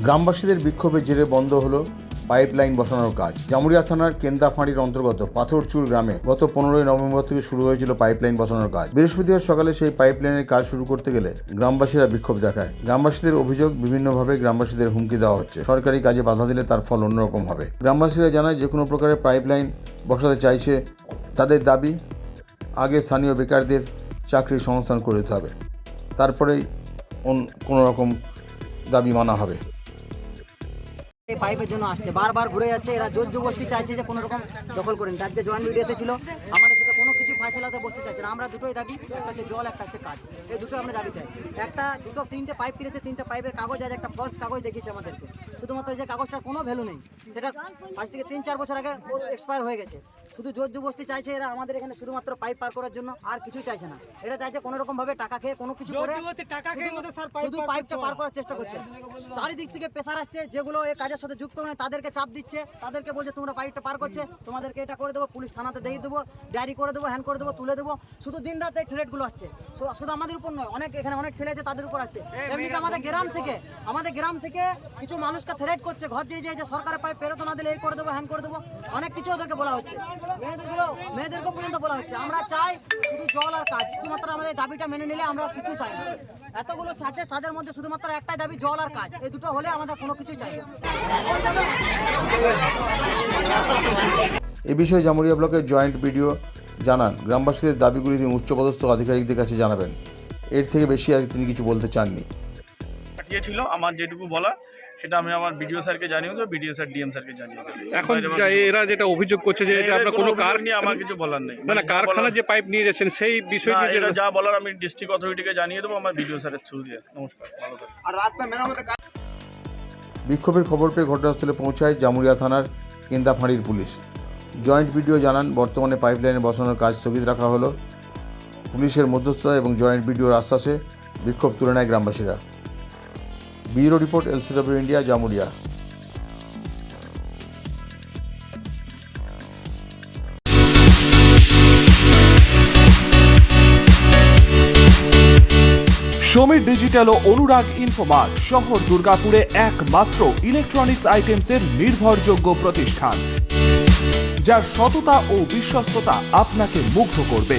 গ্রামবাসীদের বিক্ষোভের জেরে বন্ধ হলো পাইপলাইন বসানোর কাজ। জামুরিয়া থানার কেন্দাফাঁড়ির অন্তর্গত পাথরচুর গ্রামে গত পনেরোই নভেম্বর থেকে শুরু হয়েছিল পাইপলাইন বসানোর কাজ। বৃহস্পতিবার সকালে সেই পাইপলাইনের কাজ শুরু করতে গেলে গ্রামবাসীরা বিক্ষোভ দেখায়। গ্রামবাসীদের অভিযোগ, বিভিন্নভাবে গ্রামবাসীদের হুমকি দেওয়া হচ্ছে। সরকারি কাজে বাধা দিলে তার ফল অন্যরকম হবে। গ্রামবাসীরা জানায়, যে কোনো প্রকারের পাইপলাইন বসাতে চাইছে তাদের দাবি, আগে স্থানীয় বেকারদের চাকরির সংস্থান করে দিতে হবে। তারপরেই কোনো রকম দাবি মানা হবে। এই পাইপের জন্য আসছে। বারবার ঘুরে যাচ্ছে, এরা জোর জবস্তি চাইছে যে কোনো রকম দখল করেন আজকে জয়েন্ট মিডিয়াতে ছিল, আমাদের সাথে কোনো কিছু ফাইসলাতে বসতে চাইছে না। আমরা দুটোই দাবি একটা হচ্ছে জল, একটা হচ্ছে কাজ। এই দুটো আমরা দাবি চাই। একটা, দুটো, তিনটে পাইপ কিনেছে, তিনটে পাইপের কাগজ আছে একটা ফলস কাগজ দেখিয়েছে আমাদেরকে। শুধুমাত্র যে কাগজটার কোনো ভ্যালু নেই সেটা আজ থেকে তিন চার বছর আগে এক্সপায়ার হয়ে গেছে। শুধু জোর জবস্তি চাইছে এরা আমাদের এখানে শুধুমাত্র পাইপ পার করার জন্য আর কিছু চাইছে না। এরা চাইছে কোনো রকম ভাবে টাকা খেয়ে কোনো কিছু করে শুধু- পাইপটা পার করার চেষ্টা করছে। চারিদিক থেকে প্রেসার আসছে যেগুলো এই কাজের সাথে যুক্ত নয় তাদেরকে চাপ দিচ্ছে তাদেরকে বলছে তোমরা পাইপটা পার করছে তোমাদেরকে এটা করে দেবো পুলিশ থানাতে দিয়ে দেবো ডায়েরি করে দেবো হ্যান্ড করে দেবো তুলে দেবো। শুধু দিন রাত এই থ্রেটগুলো আসছে। শুধু আমাদের উপর নয় অনেক এখানে অনেক ছেলে আছে তাদের উপর আসছে। এমনিতে আমাদের গ্রাম থেকে আমাদের গ্রাম থেকে কিছু মানুষকে থ্রেট করছে। ঘর যেয়ে যেয়ে যে সরকারের পাইপ পেরোতে না দিলে এই করে দেবো হ্যান্ড করে দেবো। অনেক কিছু ওদেরকে বলা হচ্ছে। মেয়েদেরগুলো মেয়েদেরকে পর্যন্ত বলা হচ্ছে। আমরা চাই শুধু জল আর কাজ। শুধুমাত্র আমাদের দাবিটা মেনে নিলে আমরা কিছু চাই না। এতগুলো ছাঁচে তাদের মধ্যে শুধুমাত্র একটাই দাবি জল আর কাজ। এই দুটো হলে আমাদের কোনো কিছু চাই না। এ বিষয়ে জামুরিয়া ব্লকের জয়েন্ট বিডিও জানান গ্রামবাসীদের দাবিগুলি তিনি উচ্চপদস্থ আধিকারিকদের কাছে জানাবেন। এর থেকে বেশি আর তিনি কিছু বলতে চাননি। পাঠিয়েছিল আমার যেটুকু বলা সেটা আমি আমার বিডিও স্যারকে জানিয়ে দেবো বিডিও স্যার ডিএম স্যারকে জানিয়ে দেবো। এখন যা এরা যেটা অভিযোগ করছে যে এটা আপনার কোনো কার নিয়ে আমার কিছু বলার নেই। না না কারখানার যে পাইপ নিয়ে যাচ্ছেন সেই বিষয়টি এটা যা বলার আমি ডিস্ট্রিক্ট অথরিটিকে জানিয়ে দেবো আমার বিডিও স্যারের থ্রু দিয়ে। নমস্কার ভালো। বিক্ষোভের খবর পেয়ে ঘটনাস্থলে পৌঁছায় জামুরিয়া থানার কেন্দাফাঁড়ির পুলিশ। জয়েন্ট বিডিও জানান বর্তমানে পাইপলাইনে বসানোর কাজ স্থগিত রাখা হলো। পুলিশের মধ্যস্থতা এবং জয়েন্ট বিডিওর আশ্বাসে বিক্ষোভ তুলে নেয় গ্রামবাসীরা। Bureau report LCW India Jamuria Samir digital ও অনুরাগ ইনফোমার্ট শহর দুর্গাপুরে একমাত্র ইলেকট্রনিক্স আইটেমসের নির্ভরযোগ্য প্রতিষ্ঠান, যার সততা ও বিশ্বস্ততা আপনাকে মুগ্ধ করবে।